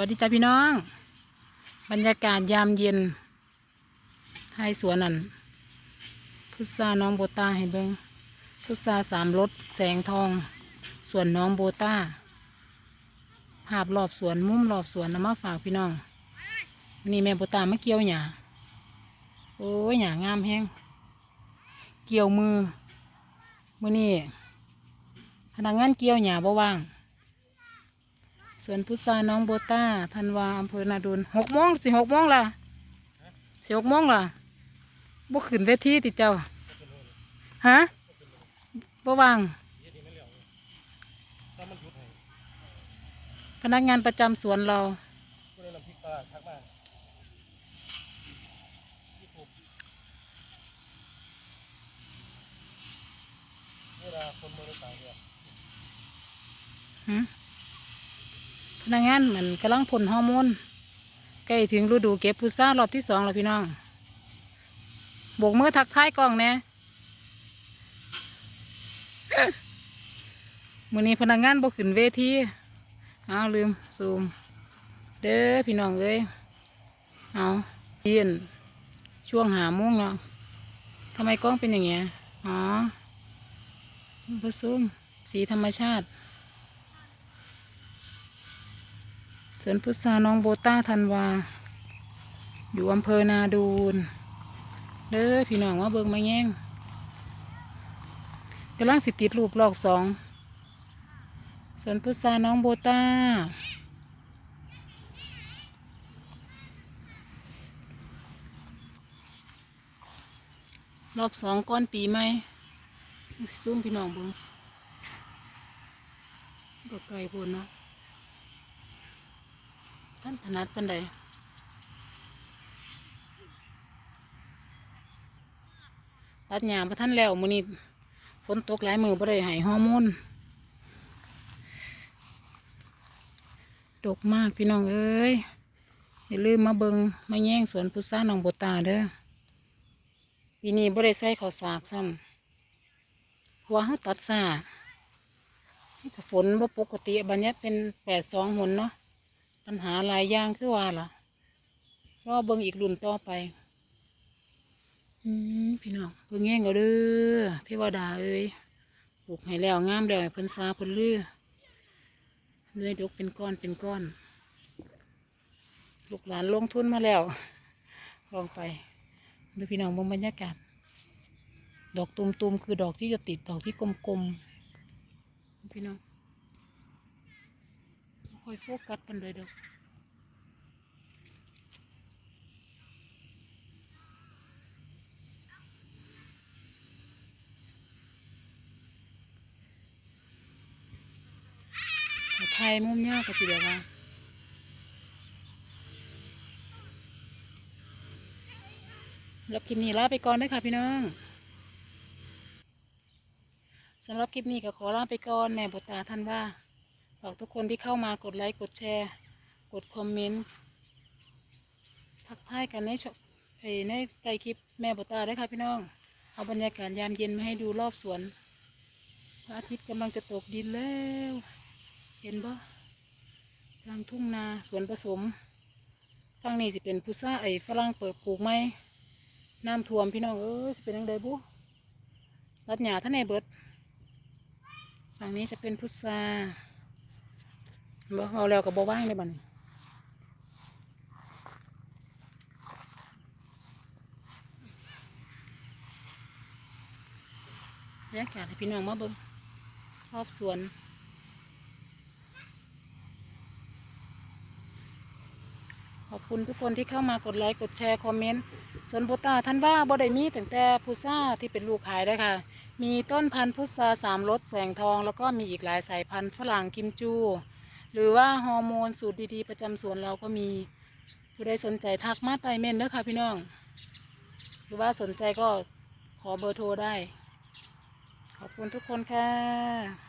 วัสดีจ้าพี่น้อง บรรยากาศยามเย็นให้สวนนั่นพุทราน้องโบต้าให้เบิงพุทราสามรสแสงทอง สวนน้องโบต้าภาพรอบสวนมุมรอบสวนนำมาฝากพี่น้องนี่แม่โบต้ามาเกี่ยวหญ้าโอ้ยหญ้างามแฮงเกี่ยวมือมือนี่พนักงานเกี่ยวหญ้าบ่ว่าง วนพุทราน้องโบต้าธันวาอำเภอนาดุลหกโมงสิหกโมงล่ะสิหกโมงล่ะบ่ขึ้นเวทีติเจ้าฮะบ่วางพนักงานประจำสวนเราเวลาคนมืองต่างเนี่ยหืม นักงานเหมือนกำลังพ่นฮอร์โมนใกล้ถึงฤดูเก็บพุทรารอบที่สองแล้วพี่น้องโบกมือทักท้ายกล้องแหน่มื้อนี้พนักงานบ่ขึ้นเวทีเอาลืมซูม เด้อพี่น้องเอ้ยเอาเย็นช่วงหาโมงเนาะทำไมกล้องเป็นอย่างเงี้ยอ๋อบ่ซูมสีธรรมชาติ สวนพุทราน้องโบต้าธันวา อยู่อำเภอนาดูนเด้อพี่น้องว่าเบิ่งมาแย่งกำลังสิติดรูปรอบสองสวนพุทราน้องโบต้ารอบสองก้อนปีไหมซุ่มพี่น้องเบิ่งก็ไกลโพนเนาะ ท่านถนัดเปันใดตัดหญ้าพระท่านแล้วมือนี้ฝนตกหลายมือบ่ได้ให้ฮอร์โมนดกมากพี่น้องเอ้ยอย่าลืมมาเบิงมาแย่งสวนพุทราหนองบตาเด้อปีนี้บ่ได้ใส่ข้าวสากซ้ำเพราะว่าเฮาตัดซ่าฝนบ่ปกติบัดเนี้เป็นแปดสองหนเนาะ ปัญหาหลายอย่างคือว่าล่ะรอเบิ่งอีกรุ่นต่อไป อืมพี่น้องเบิ่งแง่งเอาเด้อเทวดาเอ้ยปลูกให้แล้วงามแล้วให้เพิ่นซาเพิ่นลือเนื้อดกเป็นก้อนเป็นก้อน ลูกหลานลงทุนมาแล้วลองไปดูพี่น้องเบงบรรยากาศ ดอกตุมๆคือดอกที่จะติดดอกที่กลมๆพี่น้อง ค่อยโฟกัสปันเลยเด้อถ้าไทยมุมยากก็สิเดี๋ยวว่าแล้วคลิปนี้ลาไปก่อนนะคะพี่น้องสำหรับคลิปนี้ก็ขอลาไปก่อนแม่บทตาท่านว่า ฝากทุกคนที่เข้ามากดไลค์กดแชร์ กดคอมเมนต์ทักทายกันในชอในใต้คลิปแม่บตาได้ค่ะพี่น้อง เอาบรรยากาศยามเย็นมาให้ดูรอบสวนพระอาทิตย์กำลังจะตกดินแล้ว เห็นบ่กลางทุ่งนาสวนผสมฝั่งนี้สิเป็นพุทราไอ้ฝรั่งเปิดปลูกไหมน้ำท่วมพี่น้องเอ้ยสิเป็นยังไงบุรัดหญ้าท่านในเบิดฝั่งนี้จะเป็นพุทรา บ่เอาแล้วกับบ่ว่างได้บัดนบรรยากาศให้พี่น้องมาเบิ่งรอบสวนขอบคุณทุกคนที่เข้ามากดไลค์กดแชร์คอมเมนต์สวนพุตาท่านว่าบ่ได้มีตั้งแต่พุทราที่เป็นลูกขายได้ค่ะ มีต้นพันธุ์พุทราสามรสแสงทอง แล้วก็มีอีกหลายสายพันธุ์ฝรั่งกิมจู หรือว่าฮอร์โมนสูตรดีๆ ประจำสวนเราก็มีผู้ใดสนใจทักมาไตเมนเด้อค่ะพี่น้อง หรือว่าสนใจก็ขอเบอร์โทรได้ ขอบคุณทุกคนค่ะ